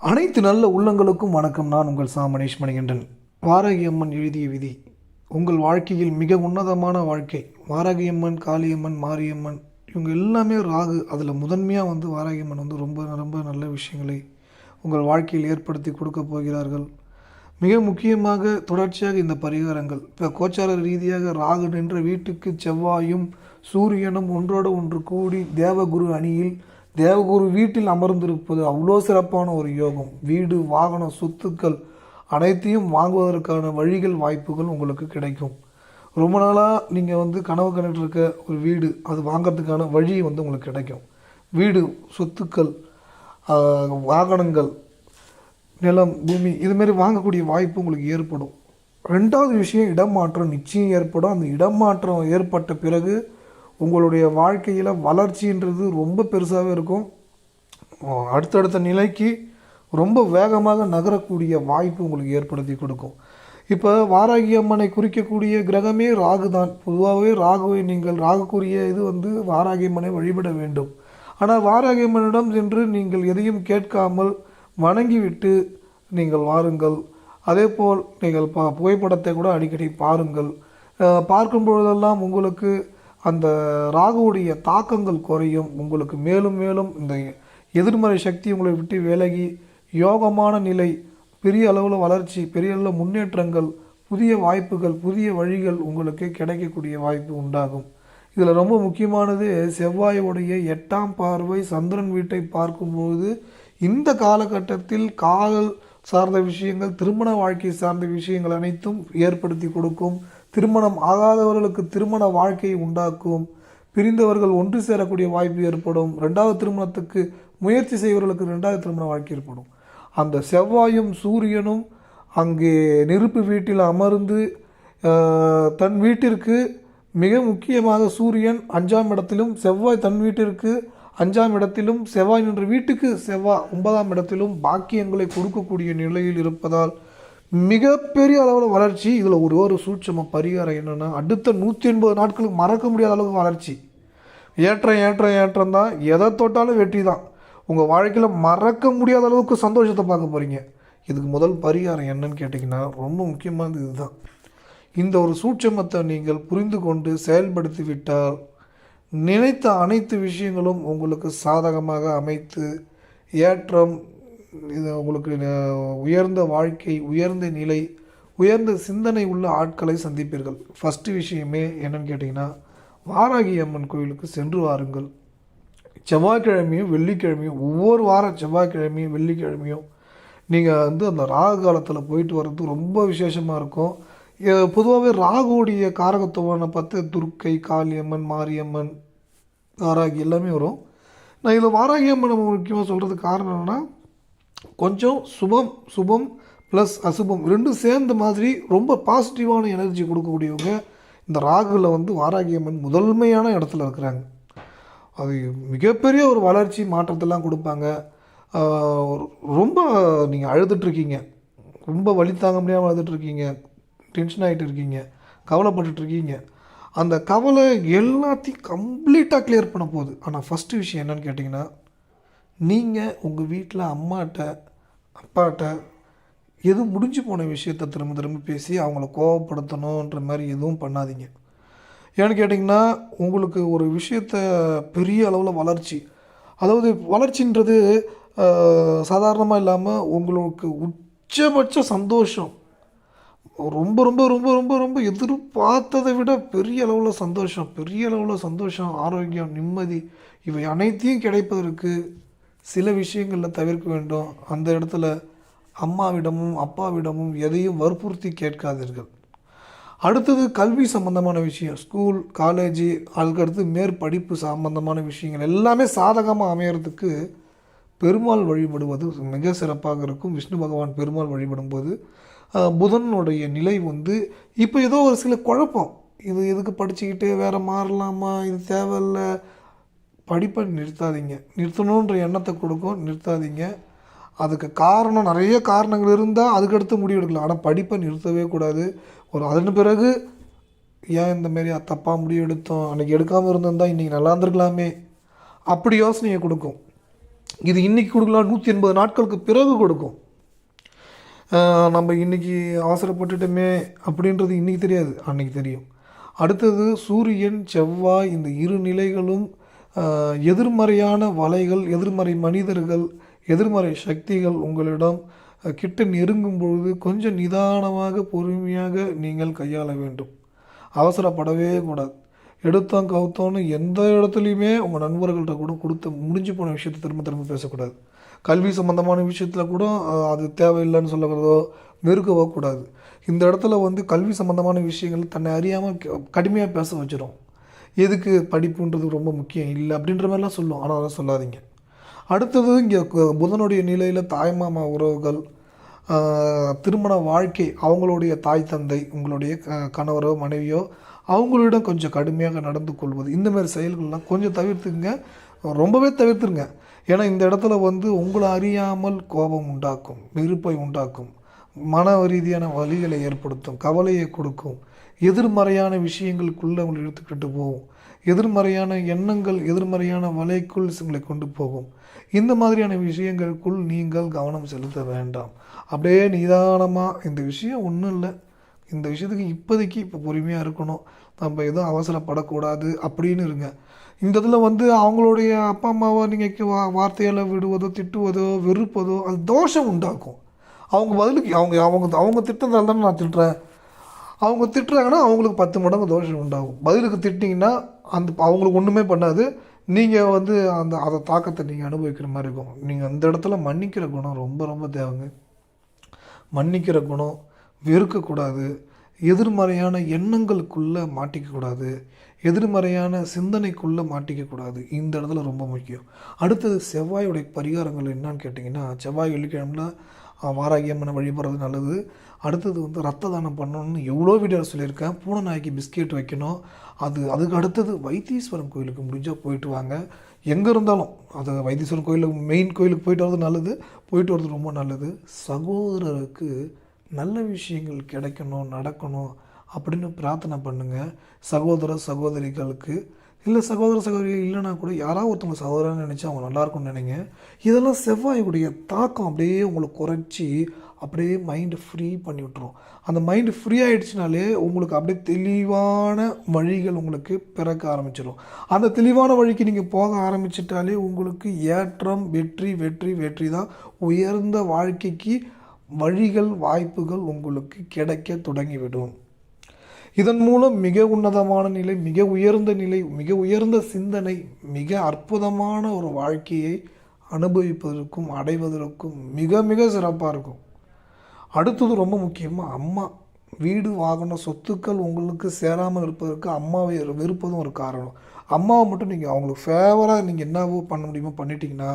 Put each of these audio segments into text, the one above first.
அனைத்து நல்ல உள்ளங்களுக்கும் வணக்கம். நான் உங்கள் சா. மணீஷ் மணிகண்டன். வாராகி அம்மன் எழுதிய விதி உங்கள் வாழ்க்கையில் மிக உன்னதமான வாழ்க்கை வாராகி அம்மன் காளியம்மன் மாரியம்மன் இவங்க எல்லாமே ராகு. அதில் முதன்மையாக வந்து வாராகி அம்மன் வந்து ரொம்ப ரொம்ப நல்ல விஷயங்களை உங்கள் வாழ்க்கையில் ஏற்படுத்தி கொடுக்க போகிறார்கள். மிக முக்கியமாக தொடர்ச்சியாக இந்த பரிகாரங்கள். இப்போ கோச்சார ரீதியாக ராகு நின்ற வீட்டுக்கு செவ்வாயும் சூரியனும் ஒன்றோடு ஒன்று கூடி தேவகுரு அணியில் தேவகுரு வீட்டில் அமர்ந்திருப்பது அவ்வளோ சிறப்பான ஒரு யோகம். வீடு வாகனம் சொத்துக்கள் அனைத்தையும் வாங்குவதற்கான வழிகள் வாய்ப்புகள் உங்களுக்கு கிடைக்கும். ரொம்ப நாளாக நீங்கள் வந்து கனவு கண்டுட்டு இருக்க ஒரு வீடு அது வாங்கிறதுக்கான வழி வந்து உங்களுக்கு கிடைக்கும். வீடு சொத்துக்கள் வாகனங்கள் நிலம் பூமி இதுமாரி வாங்கக்கூடிய வாய்ப்பு உங்களுக்கு ஏற்படும். ரெண்டாவது விஷயம் இடமாற்றம். நிச்சயம் ஏற்படும். அந்த இடமாற்றம் ஏற்பட்ட பிறகு உங்களுடைய வாழ்க்கையில் வளர்ச்சின்றது ரொம்ப பெருசாகவே இருக்கும். அடுத்தடுத்த நிலைக்கு ரொம்ப வேகமாக நகரக்கூடிய வாய்ப்பு உங்களுக்கு ஏற்படுத்தி கொடுக்கும். இப்போ வாராகி அம்மனை குறிக்கக்கூடிய கிரகமே ராகு தான் பொதுவாகவே ராகுவை நீங்கள் ராகுக்குரிய இது வந்து வாராகி அம்மனை வழிபட வேண்டும். ஆனால் வாராகி அம்மனிடம் சென்று நீங்கள் எதையும் கேட்காமல் வணங்கிவிட்டு நீங்கள் வாருங்கள். அதேபோல் நீங்கள் ப புகைப்படத்தை கூட அடிக்கடி பாருங்கள். பார்க்கும் பொழுதெல்லாம் உங்களுக்கு அந்த ராகுவுடைய தாக்கங்கள் குறையும். உங்களுக்கு மேலும் மேலும் இந்த எதிர்மறை சக்தி உங்களை விட்டு விலகி யோகமான நிலை பெரிய அளவில் வளர்ச்சி பெரிய அளவில் முன்னேற்றங்கள் புதிய வாய்ப்புகள் புதிய வழிகள் உங்களுக்கு கிடைக்கக்கூடிய வாய்ப்பு உண்டாகும். இதில் ரொம்ப முக்கியமானது செவ்வாயுடைய எட்டாம் பார்வை சந்திரன் வீட்டை பார்க்கும்போது இந்த காலகட்டத்தில் காதல் சார்ந்த விஷயங்கள் திருமண வாழ்க்கை சார்ந்த விஷயங்கள் அனைத்தும் ஏற்படுத்தி கொடுக்கும். திருமணம் ஆகாதவர்களுக்கு திருமண வாழ்க்கையை உண்டாக்கும். பிரிந்தவர்கள் ஒன்று சேரக்கூடிய வாய்ப்பு ஏற்படும். ரெண்டாவது திருமணத்துக்கு முயற்சி செய்வர்களுக்கு ரெண்டாவது திருமண வாழ்க்கை ஏற்படும். அந்த செவ்வாயும் சூரியனும் அங்கே நெருப்பு வீட்டில் அமர்ந்து தன் வீட்டிற்கு மிக முக்கியமாக சூரியன் அஞ்சாம் இடத்திலும் செவ்வாய் தன் வீட்டிற்கு அஞ்சாம் இடத்திலும் செவ்வாய் நின்ற வீட்டுக்கு செவ்வாய் ஒன்பதாம் இடத்திலும் பாக்கியங்களை கொடுக்கக்கூடிய நிலையில் இருப்பதால் மிகப்பெரிய அளவில் வளர்ச்சி. இதில் ஒரு ஒரு சூட்சம பரிகாரம் என்னென்னா அடுத்த நூற்றி எண்பது நாட்களுக்கு மறக்க முடியாத அளவுக்கு வளர்ச்சி. ஏற்றம் ஏற்றம் ஏற்றம் தான். எதை தொட்டாலும் வெற்றி தான். உங்கள் வாழ்க்கையில் மறக்க முடியாத அளவுக்கு சந்தோஷத்தை பார்க்க போகிறீங்க இதுக்கு முதல் பரிகாரம் என்னன்னு கேட்டிங்கன்னா ரொம்ப முக்கியமானது இதுதான். இந்த ஒரு சூட்சமத்தை நீங்கள் புரிந்து கொண்டு செயல்படுத்தி விட்டால் நினைத்த அனைத்து விஷயங்களும் உங்களுக்கு சாதகமாக அமைத்து ஏற்றம் இது உங்களுக்கு உயர்ந்த வாழ்க்கை உயர்ந்த நிலை உயர்ந்த சிந்தனை உள்ள ஆட்களை சந்திப்பீர்கள். ஃபஸ்ட்டு விஷயமே என்னன்னு கேட்டிங்கன்னா வாராகி அம்மன் கோயிலுக்கு சென்று வாருங்கள். செவ்வாய்க்கிழமையும் வெள்ளிக்கிழமையும் ஒவ்வொரு வாரம் செவ்வாய்க்கிழமையும் வெள்ளிக்கிழமையும் நீங்கள் வந்து அந்த ராகு காலத்தில் போயிட்டு வர்றது ரொம்ப விசேஷமாக இருக்கும். பொதுவாகவே ராகுடைய காரகத்துவனை பார்த்து துர்க்கை காளியம்மன் மாரியம்மன் வாராகி எல்லாமே வரும். நான் இதில் வாராகி அம்மன் நம்ம முக்கியமாக சொல்கிறதுக்கு காரணம் என்னென்னா கொஞ்சம் சுபம் சுபம் ப்ளஸ் அசுபம். ரெண்டும் சேர்ந்த மாதிரி ரொம்ப பாசிட்டிவான எனர்ஜி கொடுக்கக்கூடியவங்க இந்த ராகுல வந்து வாராகி அம்மன் முதன்மையான இடத்துல இருக்கிறாங்க. அது மிகப்பெரிய ஒரு வளர்ச்சி மாற்றத்தெல்லாம் கொடுப்பாங்க. ரொம்ப நீங்கள் அழுதுட்ருக்கீங்க ரொம்ப வலி தாங்க முடியாமல் அழுதுட்ருக்கீங்க டென்ஷன் ஆகிட்டு இருக்கீங்க. கவலைப்பட்டுட்டு இருக்கீங்க. அந்த கவலை எல்லாத்தையும் கம்ப்ளீட்டாக கிளியர் பண்ண போகுது. ஆனால் ஃபஸ்ட்டு விஷயம் என்னென்னு கேட்டிங்கன்னா நீங்கள் உங்கள் வீட்டில் அம்மாட்ட அப்பாட்ட எது முடிஞ்சு போன விஷயத்த திரும்ப திரும்ப பேசி அவங்கள கோவப்படுத்தணுன்ற மாதிரி எதுவும் பண்ணாதீங்க. ஏன்னு கேட்டிங்கன்னா உங்களுக்கு ஒரு விஷயத்த பெரிய அளவில் வளர்ச்சி. அதாவது வளர்ச்சின்றது சாதாரணமாக இல்லாமல் உங்களுக்கு உச்சபட்ச சந்தோஷம். ரொம்ப ரொம்ப ரொம்ப ரொம்ப ரொம்ப எதிர்பார்த்ததை விட பெரிய அளவில் சந்தோஷம் பெரிய அளவில் சந்தோஷம் ஆரோக்கியம் நிம்மதி இவை அனைத்தையும் கிடைப்பதற்கு சில விஷயங்களில் தவிர்க்க வேண்டும். அந்த இடத்துல அம்மாவிடமும் அப்பாவிடமும் எதையும் வற்புறுத்தி கேட்காதீர்கள். அடுத்தது கல்வி சம்பந்தமான விஷயம். ஸ்கூல் காலேஜ் அதுக்கடுத்து மேற்படிப்பு சம்பந்தமான விஷயங்கள் எல்லாமே சாதகமாக அமையறதுக்கு பெருமாள் வழிபடுவது மிக சிறப்பாக இருக்கும். விஷ்ணு பகவான் பெருமாள் வழிபடும்போது புதனுடைய நிலை வந்து இப்போ ஏதோ ஒரு சில குழப்பம். இது எதுக்கு படிச்சுக்கிட்டு வேறு மாறலாமா? இது தேவையில்ல. படிப்பை நிறுத்தாதீங்க. நிறுத்தணுன்ற எண்ணத்தை கொடுக்கும். நிறுத்தாதீங்க. அதுக்கு காரணம் நிறைய காரணங்கள் இருந்தால் அதுக்கடுத்து முடிவு எடுக்கலாம் ஆனால் படிப்பை நிறுத்தவே கூடாது. ஒரு அதன் பிறகு ஏன் இந்த மாரி தப்பாக முடிவு எடுத்தோம்? அன்றைக்கி எடுக்காமல் இருந்தால் இன்றைக்கி நல்லா இருந்திருக்கலாமே. அப்படி யோசனையை கொடுக்கும். இது இன்றைக்கி கொடுக்கலாம். நூற்றி எண்பது நாட்களுக்கு பிறகு கொடுக்கும். நம்ம இன்றைக்கி அவசரப்பட்டுட்டோமே அப்படின்றது இன்றைக்கி தெரியாது. அன்றைக்கி தெரியும். அடுத்தது சூரியன் செவ்வாய் இந்த இரு நிலைகளும் எதிர்மறையான வலைகள் எதிர்மறை மனிதர்கள் எதிர்மறை சக்திகள் உங்களிடம் கிட்ட நெருங்கும் பொழுது கொஞ்சம் நிதானமாக பொறுமையாக நீங்கள் கையாள வேண்டும். அவசரப்படவே கூடாது. எடுத்தோம் கவுத்தோன்னு எந்த இடத்துலையுமே உங்கள் நண்பர்கள்ட்ட கூட கொடுத்து முடிஞ்சு போன விஷயத்தை திரும்ப திரும்ப பேசக்கூடாது. கல்வி சம்மந்தமான விஷயத்தில் கூட அது தேவையில்லைன்னு சொல்லக்கூடாதோ வெறுக்கவோ கூடாது. இந்த இடத்துல வந்து கல்வி சம்மந்தமான விஷயங்கள் தன்னை அறியாமல் கடுமையாக பேச வச்சிடும் எதுக்கு படிப்புன்றது ரொம்ப முக்கியம் இல்லை அப்படின்ற மாதிரிலாம் சொல்லுவோம் ஆனால் அதெல்லாம் சொல்லாதீங்க. அடுத்தது இங்கே புதனுடைய நிலையில் தாய்மாமா உறவுகள் திருமண வாழ்க்கை அவங்களுடைய தாய் தந்தை உங்களுடைய க- கணவரோ மனைவியோ அவங்களிடம் கொஞ்சம் கடுமையாக நடந்து கொள்வது இந்த மாதிரி செயல்கள்லாம் கொஞ்சம் தவிர்த்துங்க ரொம்பவே தவிர்த்துருங்க. ஏன்னா இந்த இடத்துல வந்து உங்களை அறியாமல் கோபம் உண்டாக்கும் வெறுப்பை உண்டாக்கும் மன ரீதியான வழிகளை ஏற்படுத்தும் கவலையை கொடுக்கும் எதிர்மறையான விஷயங்களுக்குள்ளே உங்களை எடுத்துக்கிட்டு போகும் எதிர்மறையான எண்ணங்கள் எதிர்மறையான வலைக்குள் உங்களை கொண்டு போகும். இந்த மாதிரியான விஷயங்களுக்குள் நீங்கள் கவனம் செலுத்த வேண்டாம். அப்படியே நிதானமாக இந்த விஷயம் ஒன்றும் இல்லை. இந்த விஷயத்துக்கு இப்போதைக்கு இப்போ பொறுமையாக இருக்கணும். நம்ம எதுவும் அவசரப்படக்கூடாது அப்படின்னு இருங்க. இந்த இதில் வந்து அவங்களுடைய அப்பா அம்மாவை நீங்கள் வா வார்த்தையால் விடுவதோ திட்டுவதோ வெறுப்பதோ அது தோஷம் உண்டாக்கும். அவங்க பதிலுக்கு அவங்க அவங்க அவங்க திட்டத்தால் தானே நான் திட்டுறேன்? அவங்க திட்டுறாங்கன்னா அவங்களுக்கு பத்து மடங்கு தோஷம் உண்டாகும். பதிலுக்கு திட்டிங்கன்னா அந்த அவங்களுக்கு ஒன்றுமே பண்ணாது. நீங்கள் வந்து அந்த அதை தாக்கத்தை நீங்கள் அனுபவிக்கிற மாதிரி இருக்கும். நீங்கள் அந்த இடத்துல மன்னிக்கிற குணம் ரொம்ப ரொம்ப தேவைங்க. மன்னிக்கிற குணம் வெறுக்கக்கூடாது. எதிர்மறையான எண்ணங்களுக்குள்ளே மாட்டிக்கக்கூடாது. எதிர்மறையான சிந்தனைக்குள்ளே மாட்டிக்கக்கூடாது இந்த இடத்துல ரொம்ப முக்கியம். அடுத்தது செவ்வாயுடைய பரிகாரங்கள் என்னன்னு கேட்டிங்கன்னா செவ்வாய் வெள்ளிக்கிழமில் வாராகியம்மனை வாராகி அம்மனை வழிபடுறது நல்லது. அடுத்தது வந்து ரத்த தானம் பண்ணணும்னு எவ்வளோ வீடியோ சொல்லியிருக்கேன். பூனை நாய்க்கு பிஸ்கெட் வைக்கணும். அது அதுக்கு அடுத்தது வைத்தீஸ்வரன் கோயிலுக்கு முடிஞ்சால் போயிட்டு வாங்க. எங்கே இருந்தாலும் அது வைத்தீஸ்வரன் கோயிலுக்கு மெயின் கோயிலுக்கு போயிட்டு வர்றது நல்லது. போயிட்டு வர்றது ரொம்ப நல்லது. சகோதரருக்கு நல்ல விஷயங்கள் கிடைக்கணும் நடக்கணும். அப்படின்னு பிரார்த்தனை பண்ணுங்கள் சகோதர சகோதரிகளுக்கு இல்லை சகோதர சகோதரி இல்லைனா கூட யாராவது ஒருத்தவங்க சகோதரன்னு நினச்சி அவங்க நல்லா இருக்கும்னு நினைங்க. இதெல்லாம் செவ்வாயுடைய தாக்கம் அப்படியே உங்களை குறைச்சி அப்படியே மைண்டு ஃப்ரீ பண்ணி விட்டுரும். அந்த மைண்டு ஃப்ரீ ஆகிடுச்சினாலே உங்களுக்கு அப்படியே தெளிவான வழிகள் உங்களுக்கு பிறக்க ஆரம்பிச்சிடும் அந்த தெளிவான வழிக்கு நீங்கள் போக ஆரம்பிச்சிட்டாலே உங்களுக்கு ஏற்றம் வெற்றி வெற்றி வெற்றி தான் உயர்ந்த வாழ்க்கைக்கு வழிகள் வாய்ப்புகள் உங்களுக்கு கிடைக்க தொடங்கிவிடும் இதன் மூலம் மிக உன்னதமான நிலை மிக உயர்ந்த நிலை மிக உயர்ந்த சிந்தனை மிக அற்புதமான ஒரு வாழ்க்கையை அனுபவிப்பதற்கும் அடைவதற்கும் மிக மிக சிறப்பாக இருக்கும். அடுத்தது ரொம்ப முக்கியமாக அம்மா. வீடு வாகனம் சொத்துக்கள் உங்களுக்கு சேராமல் இருப்பதற்கு அம்மாவை வெறுப்பதும் ஒரு காரணம். அம்மாவை மட்டும் நீங்கள் அவங்களுக்கு ஃபேவராக நீங்கள் என்னவோ பண்ண முடியுமோ பண்ணிட்டீங்கன்னா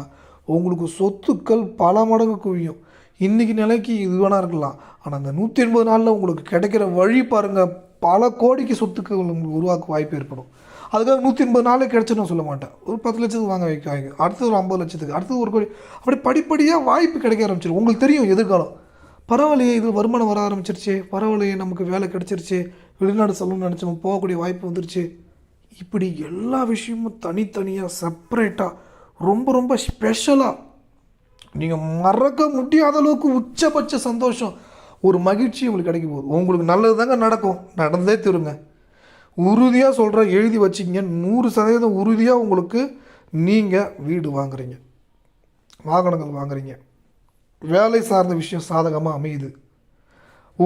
உங்களுக்கு சொத்துக்கள் பல மடங்கு குவியும். இன்றைக்கி நிலைக்கு இது வேணா இருக்கலாம். ஆனால் அந்த நூற்றி எண்பது நாளில் உங்களுக்கு கிடைக்கிற வழி பாருங்கள் பல கோடிக்கு சொத்துக்கு உங்களுக்கு உருவாக்க வாய்ப்பு ஏற்படும். அதுக்காக நூற்றி எண்பது நாளே கிடைச்சு நான் சொல்ல மாட்டேன். ஒரு பத்து லட்சத்துக்கு வாங்க வைக்க வாங்க. அடுத்தது ஒரு ஐம்பது லட்சத்துக்கு அடுத்தது ஒரு கோடி. அப்படி படிப்படியாக வாய்ப்பு கிடைக்க ஆரம்பிச்சிடும் உங்களுக்கு தெரியும் எதிர்காலம். பரவாயில்லையே இது வருமானம் வர ஆரம்பிச்சிருச்சு. பரவாயில்லையே நமக்கு வேலை கிடச்சிருச்சு. வெளிநாடு செல்லணும்னு நினச்சி நம்ம போகக்கூடிய வாய்ப்பு வந்துருச்சு. இப்படி எல்லா விஷயமும் தனித்தனியாக செப்பரேட்டாக ரொம்ப ரொம்ப ஸ்பெஷலாக நீங்கள் மறக்க முடியாத அளவுக்கு உச்சபட்ச சந்தோஷம். ஒரு மகிழ்ச்சி உங்களுக்கு கிடைக்க போகுது. உங்களுக்கு நல்லது தாங்க நடக்கும். நடந்தே திருங்க. உறுதியாக சொல்கிறேன் எழுதி வச்சிங்க. நூறு சதவீதம் உறுதியாக உங்களுக்கு நீங்கள் வீடு வாங்குறீங்க. வாகனங்கள் வாங்குறீங்க. வேலை சார்ந்த விஷயம் சாதகமாக அமையுது.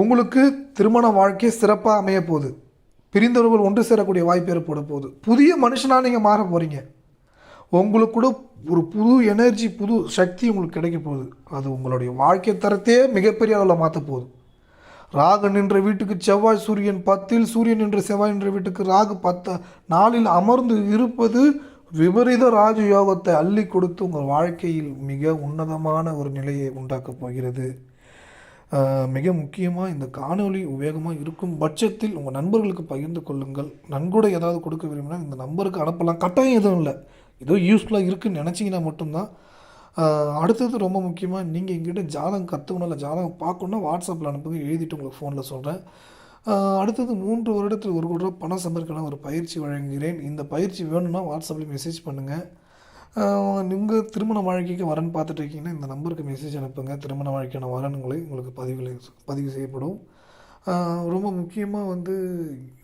உங்களுக்கு திருமண வாழ்க்கை சிறப்பாக அமைய போகுது. பிரிந்தவர்கள் ஒன்று சேரக்கூடிய வாய்ப்பு ஏற்பட போகுது. புதிய மனுஷனாக நீங்கள் மாற போகிறீங்க உங்களுக்கு கூட ஒரு புது எனர்ஜி புது சக்தி உங்களுக்கு கிடைக்க போகுது. அது உங்களுடைய வாழ்க்கை தரத்தையே மிகப்பெரிய அளவில் மாற்ற போகுது. ராகு நின்ற வீட்டுக்கு செவ்வாய் சூரியன் பத்தில் சூரியன் நின்ற செவ்வாய் நின்ற வீட்டுக்கு ராகு பத்த நாளில் அமர்ந்து இருப்பது விபரீத ராஜ யோகத்தை அள்ளி கொடுத்து உங்கள் வாழ்க்கையில் மிக உன்னதமான ஒரு நிலையை உண்டாக்கப் போகிறது. மிக முக்கியமாக இந்த காணொளி உபயோகமாக இருக்கும் பட்சத்தில் உங்கள் நண்பர்களுக்கு பகிர்ந்து கொள்ளுங்கள். நன்கொடை ஏதாவது கொடுக்க விரும்பினால் இந்த நம்பருக்கு அனுப்பலாம். கட்டாயம் எதுவும் இல்லை. ஏதோ யூஸ்ஃபுல்லாக இருக்குதுன்னு நினச்சிங்கன்னா மட்டும்தான். அடுத்தது ரொம்ப முக்கியமாக நீங்கள் எங்கிட்ட ஜாதகம் கற்றுக்கணும் இல்லை ஜாதகம் பார்க்கணுன்னா வாட்ஸ்அப்பில் அனுப்புங்க. எழுதிட்டு உங்களுக்கு ஃபோனில் சொல்கிறேன் அடுத்தது மூன்று வருடத்தில் ஒரு கோடி ரூபா பணம் சம்பாதிக்கலாம் ஒரு பயிற்சி வழங்குகிறேன். இந்த பயிற்சி வேணும்னா வாட்ஸ்அப்பில் மெசேஜ் பண்ணுங்கள் உங்கள் திருமண வாழ்க்கைக்கு வரன் பார்த்துட்டு இருக்கீங்கன்னா இந்த நம்பருக்கு மெசேஜ் அனுப்புங்க. திருமண வாழ்க்கையான வரன்களை உங்களுக்கு பதிவில் பதிவு செய்யப்படும். ரொம்ப முக்கியமாக வந்து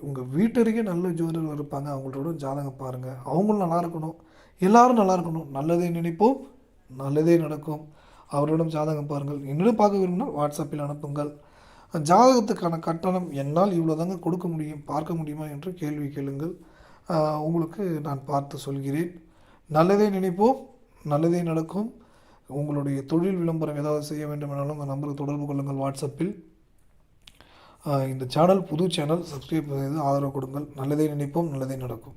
உங்கள் வீட்டருக்கே நல்ல ஜோதிடர் இருப்பாங்க. அவங்களோட ஜாதகம் பாருங்கள் அவங்களும் நல்லா இருக்கணும். எல்லாரும் நல்லா இருக்கணும். நல்லதே நினைப்போம் நல்லதே நடக்கும். அவரிடம் ஜாதகம் பாருங்கள். என்னிடம் பார்க்க விரும்பினால் வாட்ஸ்அப்பில் அனுப்புங்கள். ஜாதகத்துக்கான கட்டணம் என்னால் இவ்வளோ தாங்க கொடுக்க முடியும் பார்க்க முடியுமா என்று கேள்வி கேளுங்கள். உங்களுக்கு நான் பார்த்து சொல்கிறேன். நல்லதே நினைப்போம் நல்லதே நடக்கும். உங்களுடைய தொழில் விளம்பரம் ஏதாவது செய்ய வேண்டுமானாலும் என்றாலும் அந்த நம்பருக்கு தொடர்பு கொள்ளுங்கள் வாட்ஸ்அப்பில். இந்த சேனல் புது சேனல் சப்ஸ்கிரைப் செய்து ஆதரவு கொடுங்கள். நல்லதே நினைப்போம் நல்லதே நடக்கும்.